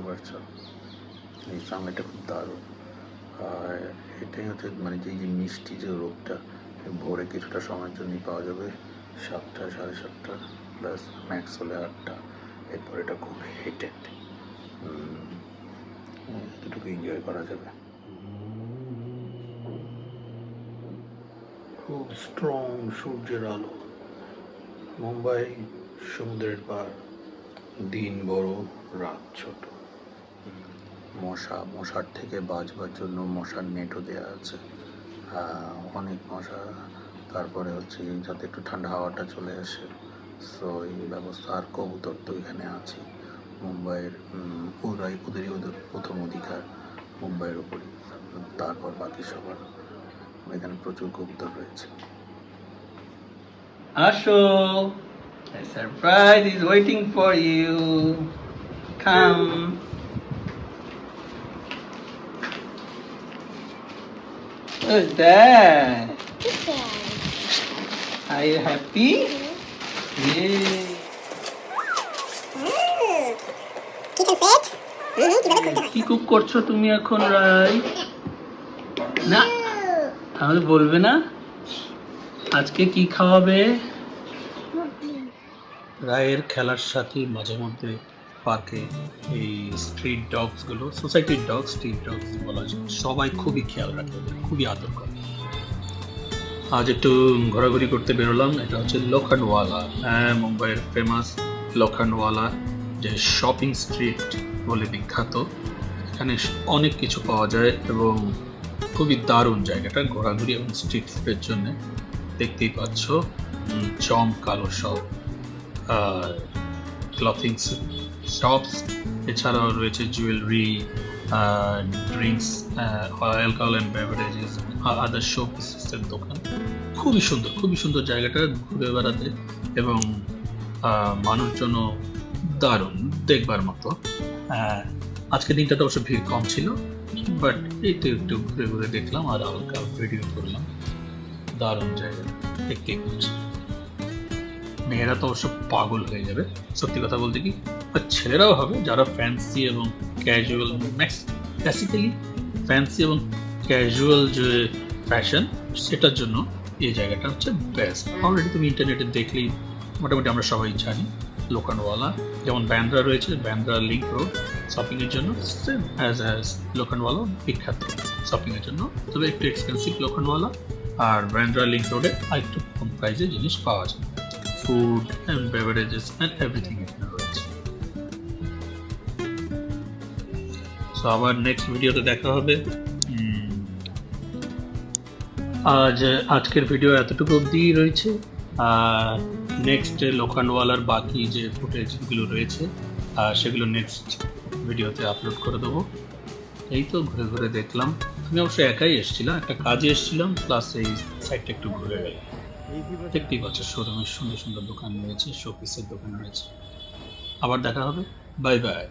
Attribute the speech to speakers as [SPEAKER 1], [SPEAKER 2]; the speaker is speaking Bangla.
[SPEAKER 1] বুঝতে পারছ? এই সামনেটা খুব দারুণ। আর এটাই হচ্ছে মানে যে যে মিষ্টি যে রোগটা ভোরে কিছুটা সময়ের জন্যই পাওয়া যাবে, সাতটা, সাড়ে সাতটা প্লাস ম্যাক্স হলে আটটা। এরপর এটা খুব হেটেড এতটুকু এনজয় করা যাবে। খুব স্ট্রং সূর্যের আলো। মুম্বাই সমুদ্রের পার দিন বড়, রাত ছোট। মশা, মশার থেকে বাঁচবার জন্য মশার নেটও দেওয়া আছে। অনেক মশা। তারপরে হচ্ছে যাতে একটু ঠান্ডা হাওয়াটা চলে আসে। সো এই ব্যবস্থা আর কবুতর তো এখানে আছে মুম্বাইয়ের ওরাই ওদেরই ওদের প্রথম অধিকার মুম্বাইয়ের উপরই। তারপর বাকি সবার। এখানে প্রচুর কবুতর রয়েছে।
[SPEAKER 2] a surprise is waiting for you. Come. Who's that? Are you happy? Yay. কি কুক করছ তুমি এখন রাই না তাহলে বলবে না আজকে কি খাওয়াবে রায়ের খেলার সাথে মাঝে মধ্যে পার্কে এই স্ট্রিট ডগসগুলো সোসাইটির ডগ স্ট্রিট ডগস বলা যায়। সবাই খুবই খেয়াল রাখে খুবই আদর করে। আজ একটু ঘোরাঘুরি করতে বেরোলাম, এটা হচ্ছে লোখানওয়ালা হ্যাঁ মুম্বাইয়ের ফেমাস লোখানওয়ালা যে শপিং স্ট্রিট বলে বিখ্যাত। এখানে অনেক কিছু পাওয়া যায় এবং খুবই দারুণ জায়গাটা, ঘোরাঘুরি এবং স্ট্রিট ফুডের জন্য। দেখতেই পাচ্ছ জমকালো সব ক্লথিং শপস এছাড়াও রয়েছে jewellery drinks alcohol and beverages other show পিসেসের দোকান। খুবই সুন্দর খুবই সুন্দর জায়গাটা ঘুরে বেড়াতে এবং মানুষজনও দারুণ দেখবার মতো। আজকের দিনটাতে অবশ্য ভিড় কম ছিল বাট এই তো একটু ঘুরে ঘুরে দেখলাম আর হালকা ভিডিও করলাম। দারুণ জায়গা পাচ্ছি। মেয়েরা তো অবশ্য পাগল হয়ে যাবে। সত্যি কথা বলতে কি, আর ছেলেরাও হবে যারা ফ্যান্সি এবং ক্যাজুয়াল ম্যাক্স বেসিক্যালি ফ্যান্সি এবং ক্যাজুয়াল যে ফ্যাশন সেটার জন্য এই জায়গাটা হচ্ছে বেস্ট অলরেডি তুমি ইন্টারনেটে দেখলেই মোটামুটি আমরা সবাই জানি লোকানওয়ালা যেমন ব্যান্দ্রা রয়েছে ব্যান্দ্রা লিঙ্ক রোড শপিংয়ের জন্য সেম অ্যাজ অ্যাজ লোকানওয়ালা বিখ্যাত শপিংয়ের জন্য। তবে একটু এক্সপেন্সিভ লোকানওয়ালা আর ব্যান্দ্রা লিঙ্ক রোডে আরেকটু কম প্রাইসে জিনিস পাওয়া যায়। Food and beverages and everything এখানে রয়েছে সো আবার নেক্সট ভিডিওতে দেখা হবে। আজ, আজকের ভিডিও এতটুকু অবধি রয়েছে। আর নেক্সট লোখানওয়ালার বাকি যে ফুটেজগুলো রয়েছে সেগুলো নেক্সট ভিডিওতে আপলোড করে দেবো। এই তো, ঘুরে ঘুরে দেখলাম। আমি অবশ্য একাই এসেছিলাম, একটা কাজে এসেছিলাম প্লাস এই সাইডটা একটু ঘুরে গেলাম। দেখতেই পাচ্ছ শোরুমের সুন্দর সুন্দর দোকান রয়েছে শোপিসের দোকান রয়েছে। আবার দেখা হবে। Bye bye